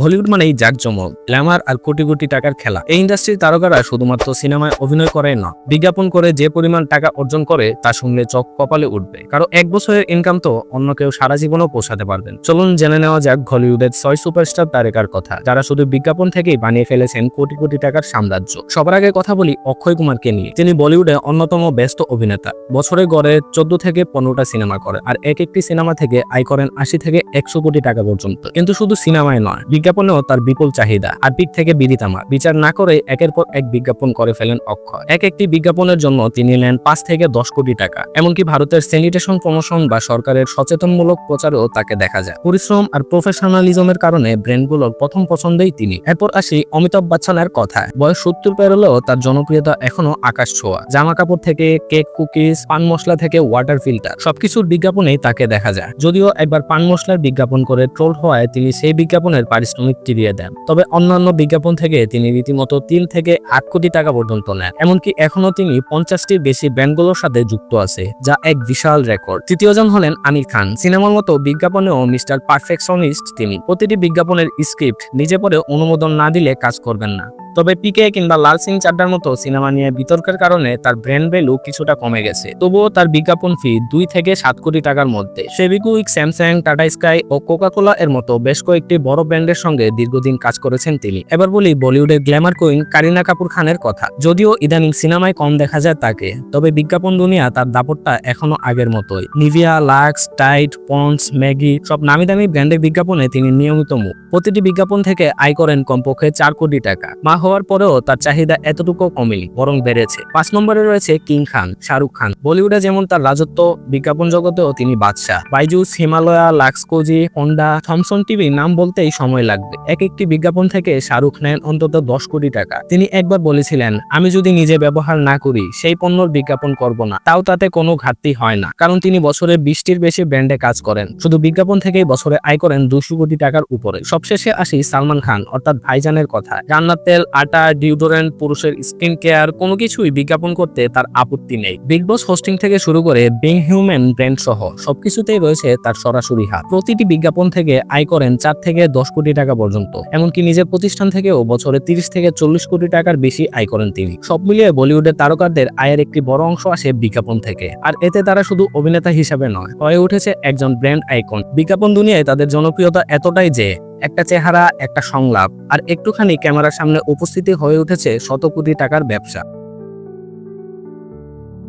বলিউড মানেই জাকজমক গ্ল্যামার আর কোটি কোটি টাকার খেলা। এই ইন্ডাস্ট্রির তারকারা শুধুমাত্র সিনেমায় অভিনয় করে না, বিজ্ঞাপন করে যে পরিমাণ টাকা অর্জন করে তা শুনলে চোখ কপালে উঠবে। কারণ এক বছরের ইনকাম তো অন্য কেউ সারা জীবনও পোষাতে পারবেন। চলুন জেনে নেওয়া যাক হলিউডের ছয় সুপারস্টার তারকার কথা। যারা শুধু বিজ্ঞাপন থেকেই বানিয়ে ফেলেছেন কোটি কোটি টাকার সাম্রাজ্য। সবার আগে কথা বলি অক্ষয় কুমারকে নিয়ে। তিনি বলিউডে অন্যতম ব্যস্ত অভিনেতা। বছরে গড়ে চোদ্দ থেকে পনেরোটা সিনেমা করে, আর এক একটি সিনেমা থেকে আয় করেন আশি থেকে একশো কোটি টাকা পর্যন্ত। কিন্তু শুধু সিনেমায় নয় বিজ্ঞাপনেও তার বিপুল চাহিদা। আর পিক থেকে বিড়ি তামা বিচার না করে একের পর এক বিজ্ঞাপন করে ফেলেন অক্ষয়। এক একটি বিজ্ঞাপনের জন্য তিনি নেন পাঁচ থেকে দশ কোটি টাকা। এমনকি ভারতের স্যানিটেশন, প্রমোশন বা সরকারের সচেতনমূলক প্রচারেও তাকে দেখা যায়। পরিশ্রম আর প্রফেশনালিজমের কারণে ব্র্যান্ডগুলোর প্রথম পছন্দেই তিনি। এরপর আসি অমিতাভ বচ্চনের কথায়। বয়স সত্তর পেরোলেও তার জনপ্রিয়তা এখনও আকাশ ছোঁয়া। জামা কাপড় থেকে কেক, কুকিজ, পান মশলা থেকে ওয়াটার ফিল্টার, সবকিছুর বিজ্ঞাপনেই তাকে দেখা যায়। যদিও একবার পান মশলার বিজ্ঞাপন করে ট্রোল হওয়ায় তিনি সেই বিজ্ঞাপনের ফিরিয়ে দেন। তবে অন্যান্য বিজ্ঞাপন থেকে তিনি রীতিমতো তিন থেকে আট কোটি টাকা পর্যন্ত নেন। এমনকি এখনও তিনি পঞ্চাশটির বেশি ব্যান্ডগুলোর সাথে যুক্ত আছে, যা এক বিশাল রেকর্ড। তৃতীয়জন হলেন আমির খান। সিনেমার মতো বিজ্ঞাপনেও মিস্টার পারফেকশনিস্ট তিনি। প্রতিটি বিজ্ঞাপনের স্ক্রিপ্ট নিজে পরে অনুমোদন না দিলে কাজ করবেন না। তবে পিকে কিংবা লাল সিং চাড্ডার মতো সিনেমা নিয়ে বিতর্কের কারণে তার ব্র্যান্ড ভ্যালু কিছুটা কমে গেছে। তবুও তার বিজ্ঞাপন ফি দুই থেকে সাত কোটি টাকার মধ্যে। ফেভিকুইক স্যামসাং টাটা স্কাই ও কোকাকোলা এর মতো বেশ কয়েকটি বড় ব্র্যান্ডের সঙ্গে দীর্ঘদিন কাজ করেছেন তিনি। এবার বলি বলিউডের গ্ল্যামার কুইন কারিনা কাপুর খানের কথা। যদিও ইদানিং সিনেমায় কম দেখা যায় তাকে, তবে বিজ্ঞাপন দুনিয়া তার দাপটটা এখনও আগের মতোই। Nivea Lux Tide Pond's Maggi সব নামি দামি ব্র্যান্ডের বিজ্ঞাপনে তিনি নিয়মিত মুখ। প্রতিটি বিজ্ঞাপন থেকে আয় করেন কমপক্ষে চার কোটি টাকা। মা হওয়ার পরেও তার চাহিদা এতটুকু কমেনি, বরং বেড়েছে। পাঁচ নম্বরে রয়েছে কিং খান, শাহরুখ খান। বলিউডে যেমন তার রাজত্ব, বিজ্ঞাপন জগতেও তিনি বাদশাহ। Byju's Himalaya, Lux Cozi, Honda, Thomson TV নাম বলতেই সময় লাগবে। এক একটি বিজ্ঞাপন থেকে শাহরুখ নেন অন্তত দশ কোটি টাকা। তিনি একবার বলেছিলেন, আমি যদি নিজে ব্যবহার না করি, সেই পণ্যর বিজ্ঞাপন করব না। তাও তাতে কোনো ঘাটতি হয় না। কারণ তিনি বছরে বিশটির বেশি ব্র্যান্ডে কাজ করেন। শুধু বিজ্ঞাপন থেকেই বছরে আয় করেন দুশো কোটি টাকার উপরে। সবশেষে আসি সালমান খান, অর্থাৎ ভাইজানের কথা রান্নার তেল আটা ডিউডোরেন্ট পুরুষের স্কিন কেয়ার কোনো কিছুই বিজ্ঞাপন করতে তার আপত্তি নেই। বিগ বস হোস্টিং থেকে শুরু করে বিং হিউম্যান ব্র্যান্ড সহ সবকিছুতেই রয়েছে তার সরাসরি হাত। প্রতিটি বিজ্ঞাপন থেকে আয় করেন চার থেকে দশ কোটি টাকা পর্যন্ত। এমনকি নিজের প্রতিষ্ঠান থেকেও বছরে তিরিশ থেকে চল্লিশ কোটি টাকার বেশি আয় করেন তিনি। সব মিলিয়ে বলিউডের তারকাদের আয়ের একটি বড় অংশ আসে বিজ্ঞাপন থেকে। আর এতে তারা শুধু অভিনেতা হিসাবে নয়, হয়ে উঠেছে একজন ব্র্যান্ড আইকন বিজ্ঞাপন দুনিয়ায় তাদের জনপ্রিয়তা এতটাই যে একটা চেহারা, একটা সংলাপ, আর একটুখানি ক্যামেরার সামনে উপস্থিতি হয়ে উঠেছে শত কোটি টাকার ব্যবসা।